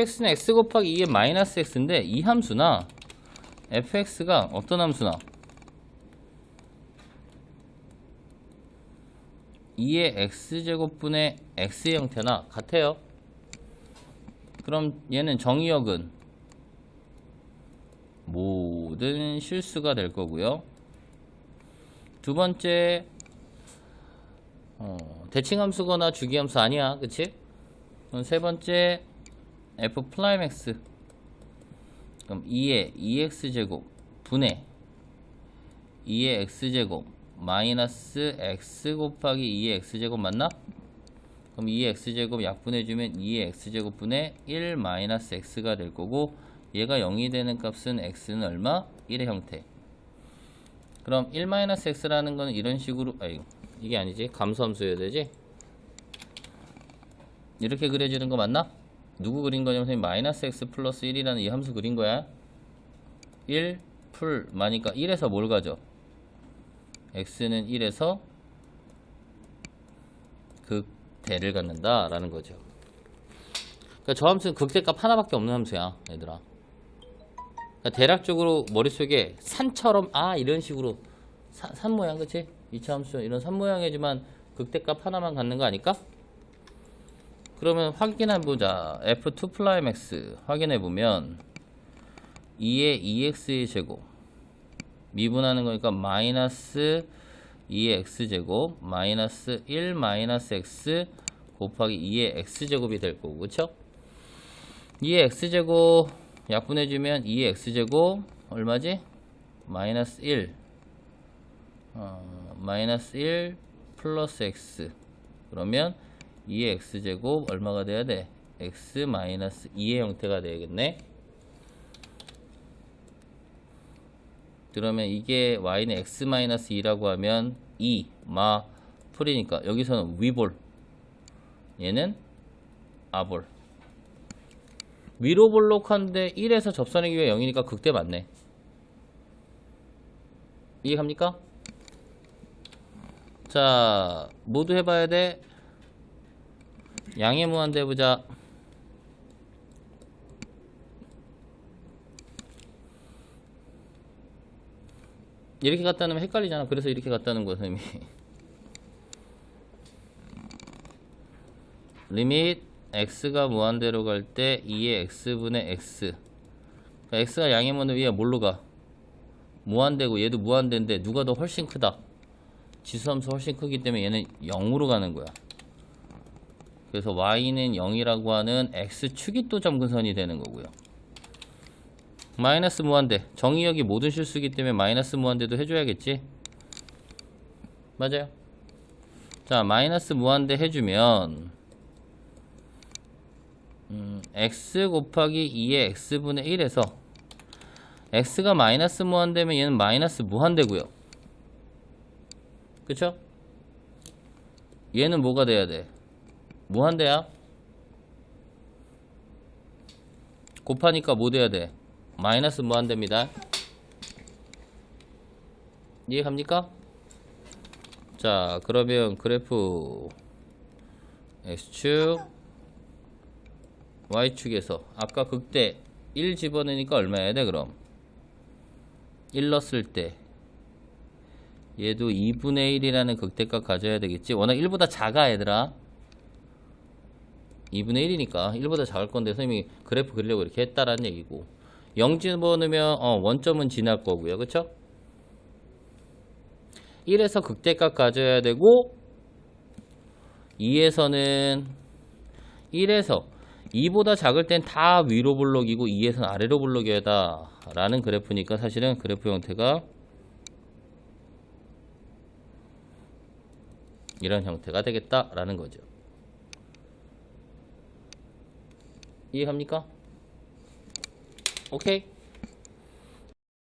fx는 x 곱하기 2의 마이너스 x인데 이 함수나 fx가 어떤 함수나 2의 x제곱분의 x의 형태나 같아요. 그럼 얘는 정의역은 모든 실수가 될 거고요. 두 번째 어, 대칭함수거나 주기함수 아니야, 그치? 세 번째 f 프라임 x 그럼 2의 2x 제곱 분의 2의 x 제곱 마이너스 x 곱하기 2의 x 제곱 맞나? 그럼 2의 x 제곱 약분해주면 2의 x 제곱 분의 1 마이너스 x가 될 거고 얘가 0이 되는 값은 x는 얼마? 1의 형태. 그럼 1 마이너스 x라는 거는 이런 식으로 아이고 이게 아니지 감소함수여야 되지? 이렇게 그려지는 거 맞나? 누구 그린 거냐면 선생님 마이너스 x 플러스 1이라는 이 함수 그린 거야 1 풀 마니까 1에서 뭘 가져? x는 1에서 극대를 갖는다 라는 거죠 그러니까 저 함수는 극대값 하나밖에 없는 함수야 얘들아 그러니까 대략적으로 머릿속에 산처럼 아 이런 식으로 사- 산 모양 그치? 2차 함수 이런 산 모양이지만 극대값 하나만 갖는 거 아닐까? 그러면 확인해 보자. f2 플라임 x 확인해 보면 2의 2x의 제곱 미분하는 거니까 마이너스 2의 x 제곱 마이너스 1 마이너스 x 곱하기 2의 x 제곱이 될 거고 그쵸? 2의 x 제곱 약분해 주면 2의 x 제곱 얼마지? 마이너스 1 어, 마이너스 1 플러스 x 그러면 2의 x제곱 얼마가 돼야 돼? x 마이너스 2의 형태가 되겠네. 그러면 이게 y는 x 마이너스 2라고 하면 2, 마, 풀이니까 여기서는 위볼. 얘는 아볼. 위로 볼록한데 1에서 접선의 기회 0이니까 극대 맞네. 이해갑니까? 자 모두 해봐야 돼 양의 무한대 해보자. 이렇게 갖다 놓으면 헷갈리잖아. 그래서 이렇게 갖다 놓은 거야 선생님이. 리밋 x가 무한대로 갈 때 2의 x분의 x. 그러니까 x가 양의 무한대 위에 뭘로 가? 무한대고 얘도 무한대인데 누가 더 훨씬 크다? 지수함수 훨씬 크기 때문에 얘는 0으로 가는 거야 그래서 y는 0이라고 하는 x축이 또 점근선이 되는 거고요. 마이너스 무한대. 정의역이 모든 실수기 때문에 마이너스 무한대도 해줘야겠지? 맞아요. 자, 마이너스 무한대 해주면 음, x 곱하기 2의 x분의 1에서 x가 마이너스 무한대면 얘는 마이너스 무한대고요. 그쵸? 얘는 뭐가 돼야 돼? 무한대야. 곱하니까 뭐 돼야 돼? 마이너스 무한대입니다. 이해 갑니까? 자, 그러면 그래프 x축 y축에서 아까 극대 1 집어넣으니까 얼마야 돼 그럼? 1 넣었을 때 얘도 2분의 1이라는 극대값 가져야 되겠지? 워낙 1보다 작아 얘들아 2분의 1이니까 1보다 작을 건데 선생님이 그래프 그리려고 이렇게 했다라는 얘기고 0 집어넣으면 어, 원점은 지날 거고요 그쵸? 1에서 극대값 가져야 되고 2에서는 1에서 2보다 작을 땐 다 위로 블록이고 2에서는 아래로 블록이어야 다 라는 그래프니까 사실은 그래프 형태가 이런 형태가 되겠다라는 거죠. 이해갑니까? 오케이.